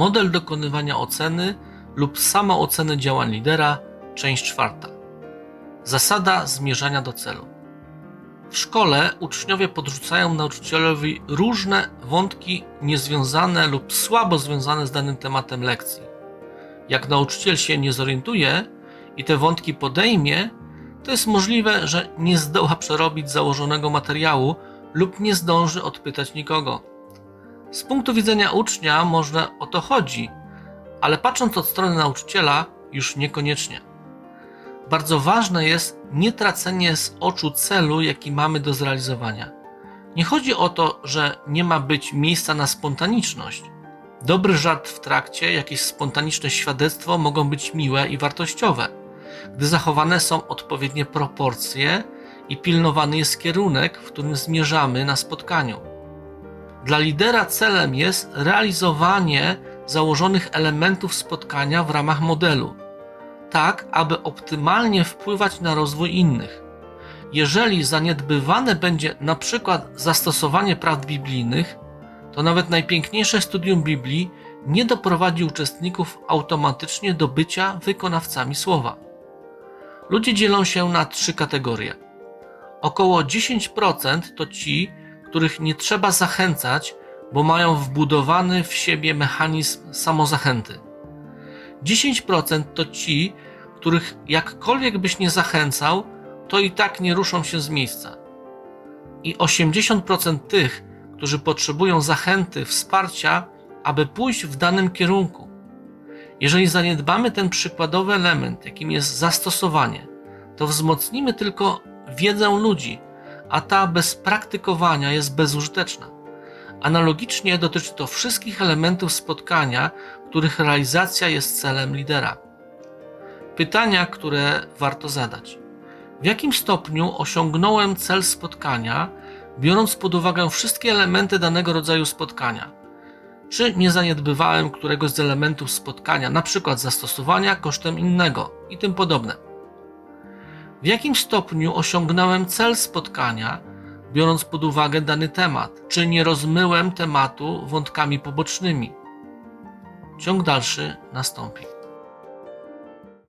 Model dokonywania oceny lub samooceny działań lidera, część czwarta. Zasada zmierzania do celu. W szkole uczniowie podrzucają nauczycielowi różne wątki niezwiązane lub słabo związane z danym tematem lekcji. Jak nauczyciel się nie zorientuje i te wątki podejmie, to jest możliwe, że nie zdoła przerobić założonego materiału lub nie zdąży odpytać nikogo. Z punktu widzenia ucznia może o to chodzi, ale patrząc od strony nauczyciela, już niekoniecznie. Bardzo ważne jest nie tracenie z oczu celu, jaki mamy do zrealizowania. Nie chodzi o to, że nie ma być miejsca na spontaniczność. Dobry żart w trakcie, jakieś spontaniczne świadectwo mogą być miłe i wartościowe, gdy zachowane są odpowiednie proporcje i pilnowany jest kierunek, w którym zmierzamy na spotkaniu. Dla lidera celem jest realizowanie założonych elementów spotkania w ramach modelu, tak aby optymalnie wpływać na rozwój innych. Jeżeli zaniedbywane będzie na przykład zastosowanie prawd biblijnych, to nawet najpiękniejsze studium Biblii nie doprowadzi uczestników automatycznie do bycia wykonawcami słowa. Ludzie dzielą się na trzy kategorie. Około 10% to ci, których nie trzeba zachęcać, bo mają wbudowany w siebie mechanizm samozachęty. 10% to ci, których jakkolwiek byś nie zachęcał, to i tak nie ruszą się z miejsca. I 80% tych, którzy potrzebują zachęty, wsparcia, aby pójść w danym kierunku. Jeżeli zaniedbamy ten przykładowy element, jakim jest zastosowanie, to wzmocnimy tylko wiedzę ludzi, a ta bez praktykowania jest bezużyteczna. Analogicznie dotyczy to wszystkich elementów spotkania, których realizacja jest celem lidera. Pytania, które warto zadać. W jakim stopniu osiągnąłem cel spotkania, biorąc pod uwagę wszystkie elementy danego rodzaju spotkania? Czy nie zaniedbywałem któregoś z elementów spotkania, przykład zastosowania kosztem innego i tym podobne? W jakim stopniu osiągnąłem cel spotkania, biorąc pod uwagę dany temat? Czy nie rozmyłem tematu wątkami pobocznymi? Ciąg dalszy nastąpi.